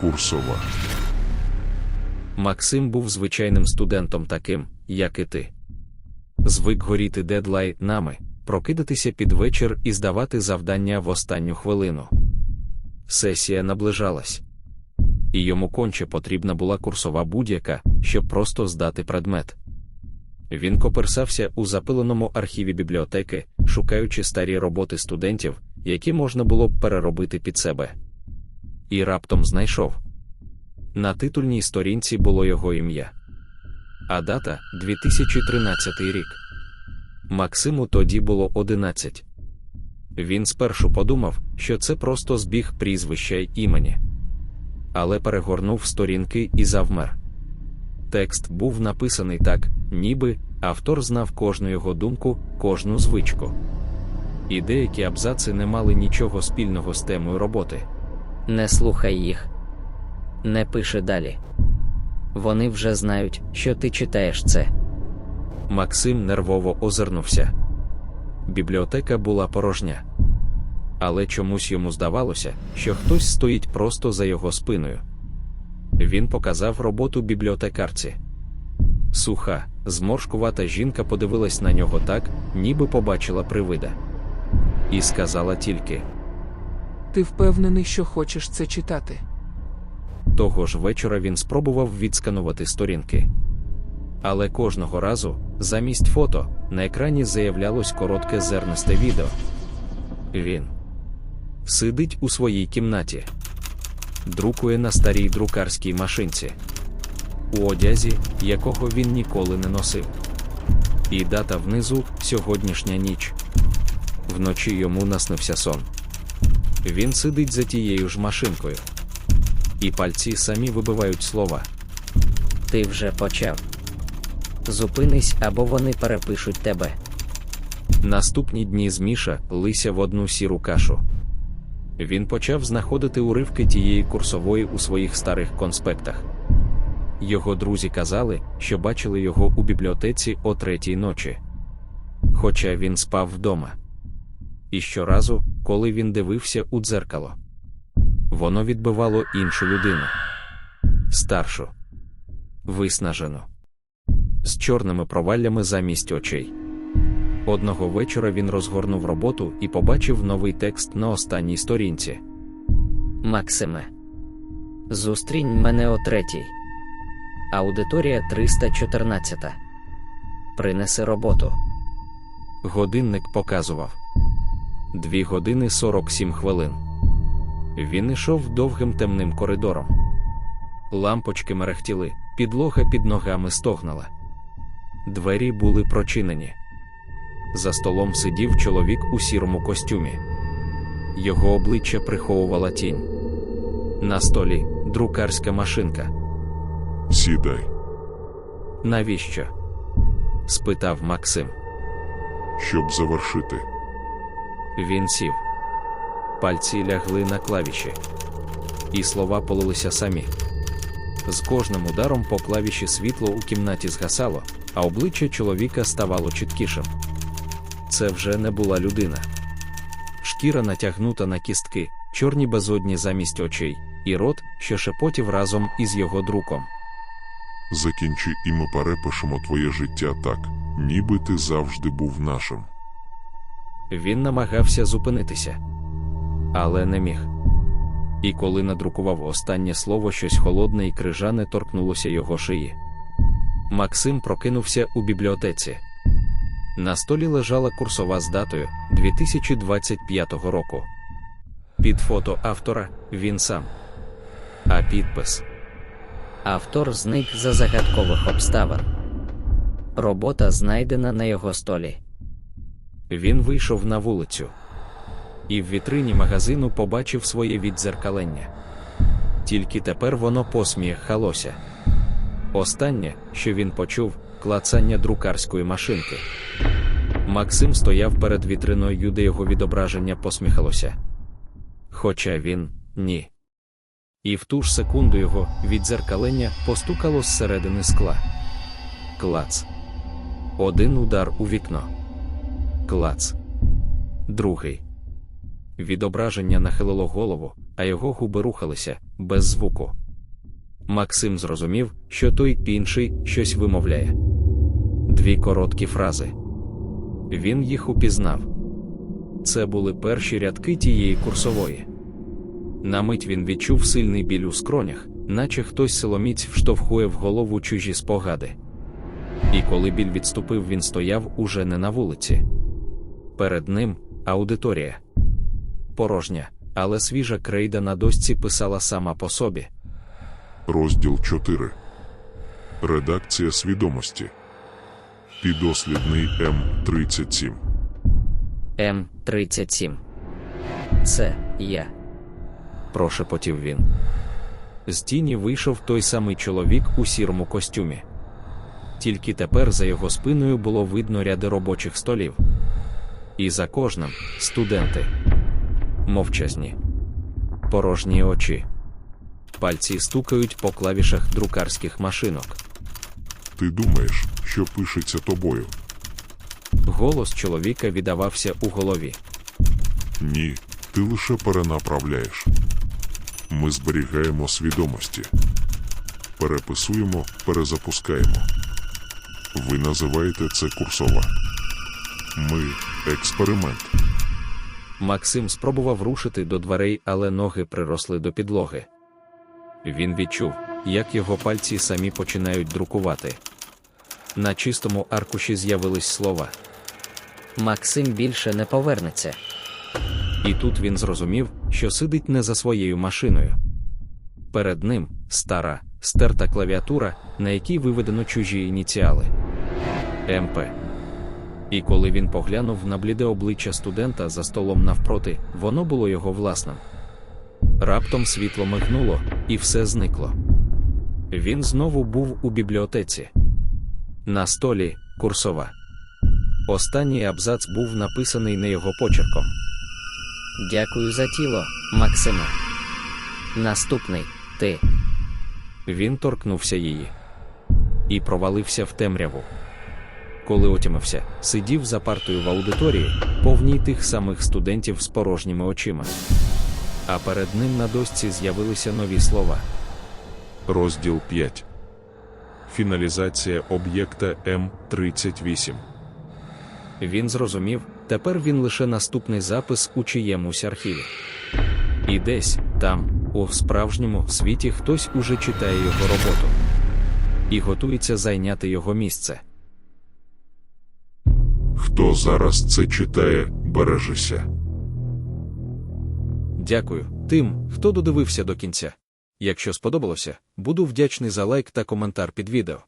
Курсова. Максим був звичайним студентом таким, як і ти. Звик горіти дедлайнами, прокидатися під вечір і здавати завдання в останню хвилину. Сесія наближалась. І йому конче потрібна була курсова будь-яка, щоб просто здати предмет. Він коперсався у запиленому архіві бібліотеки, шукаючи старі роботи студентів, які можна було б переробити під себе. І раптом знайшов. На титульній сторінці було його ім'я. А дата 2013 рік. Максиму тоді було 11. Він спершу подумав, що це просто збіг прізвища й імені. Але перегорнув сторінки і завмер. Текст був написаний так, ніби автор знав кожну його думку, кожну звичку. І деякі абзаци не мали нічого спільного з темою роботи. Не слухай їх. Не пиши далі. Вони вже знають, що ти читаєш це. Максим нервово озирнувся. Бібліотека була порожня. Але чомусь йому здавалося, що хтось стоїть просто за його спиною. Він показав роботу бібліотекарці. Суха, зморшкувата жінка подивилась на нього так, ніби побачила привида. І сказала тільки: Ти впевнений, що хочеш це читати? того ж вечора він спробував відсканувати сторінки. Але кожного разу, замість фото, на екрані заявлялось коротке зернисте відео. Він сидить у своїй кімнаті, друкує на старій друкарській машинці, у одязі, якого він ніколи не носив. І дата внизу сьогоднішня ніч. Вночі йому наснився сон. Він сидить за тією ж машинкою. І пальці самі вибивають слова. Ти вже почав. Зупинись або вони перепишуть тебе. Наступні дні зміша лися в одну сіру кашу. Він почав знаходити уривки тієї курсової у своїх старих конспектах. Його друзі казали, що бачили його у бібліотеці о третій ночі. Хоча він спав вдома. І щоразу, коли він дивився у дзеркало, воно відбивало іншу людину старшу, виснажену, з чорними проваллями замість очей. Одного вечора він розгорнув роботу і побачив новий текст на останній сторінці. Максиме. Зустрінь мене о третій. Аудиторія 314. Принеси роботу. Годинник показував дві години 47 хвилин. Він ішов довгим темним коридором. Лампочки мерехтіли, підлога під ногами стогнала. Двері були прочинені. За столом сидів чоловік у сірому костюмі. Його обличчя приховувала тінь. На столі друкарська машинка. Сідай. Навіщо? спитав Максим. Щоб завершити. Він сів. Пальці лягли на клавіші. І слова полилися самі. З кожним ударом по клавіші світло у кімнаті згасало, а обличчя чоловіка ставало чіткішим. Це вже не була людина. Шкіра натягнута на кістки, чорні безодні замість очей, і рот, що шепотів разом із його друком. Закінчи, і ми перепишемо твоє життя так, ніби ти завжди був нашим. Він намагався зупинитися, але не міг. І коли надрукував останнє слово, щось холодне і крижане торкнулося його шиї. Максим прокинувся у бібліотеці. На столі лежала курсова з датою 2025 року. Під фото автора він сам. А підпис Автор зник за загадкових обставин. Робота знайдена на його столі. Він вийшов на вулицю і в вітрині магазину побачив своє віддзеркалення. Тільки тепер воно посміхалося. Останнє, що він почув, клацання друкарської машинки. Максим стояв перед вітриною, де його відображення посміхалося. Хоча він ні. І в ту ж секунду його віддзеркалення постукало зсередини скла. Клац. Один удар у вікно. Клац. Другий. Відображення нахилило голову, а його губи рухалися, без звуку. Максим зрозумів, що той інший щось вимовляє. Дві короткі фрази. Він їх упізнав. Це були перші рядки тієї курсової. На мить він відчув сильний біль у скронях, наче хтось силоміць вштовхує в голову чужі спогади. І коли біль відступив, він стояв уже не на вулиці. Перед ним аудиторія. Порожня, але свіжа крейда на дошці писала сама по собі. Розділ 4. Редакція свідомості. Підослідний М37. М37. Це я. прошепотів він. З тіні вийшов той самий чоловік у сірому костюмі. Тільки тепер за його спиною було видно ряди робочих столів. І за кожним студенти. Мовчазні. Порожні очі. Пальці стукають по клавішах друкарських машинок. Ти думаєш, що пишеться тобою? Голос чоловіка віддавався у голові. Ні, ти лише перенаправляєш. Ми зберігаємо свідомості. Переписуємо, перезапускаємо. Ви називаєте це курсова. Ми експеримент. Максим спробував рушити до дверей, але ноги приросли до підлоги. Він відчув, як його пальці самі починають друкувати. На чистому аркуші з'явились слова, Максим більше не повернеться. і тут він зрозумів, що сидить не за своєю машиною. Перед ним стара, стерта клавіатура, на якій виведено чужі ініціали МП. І коли він поглянув на бліде обличчя студента за столом навпроти, воно було його власним. Раптом світло мигнуло, і все зникло. Він знову був у бібліотеці. На столі курсова. Останній абзац був написаний не його почерком. Дякую за тіло, Максиме. Наступний ти. Він торкнувся її і провалився в темряву. Коли отямився, сидів за партою в аудиторії, повній тих самих студентів з порожніми очима. А перед ним на дошці з'явилися нові слова. Розділ 5. Фіналізація об'єкта М38. Він зрозумів, тепер він лише наступний запис у чиємусь архіві. І десь там, у справжньому світі, хтось уже читає його роботу і готується зайняти його місце. Хто зараз це читає, бережися. Дякую тим, хто додивився до кінця. Якщо сподобалося, буду вдячний за лайк та коментар під відео.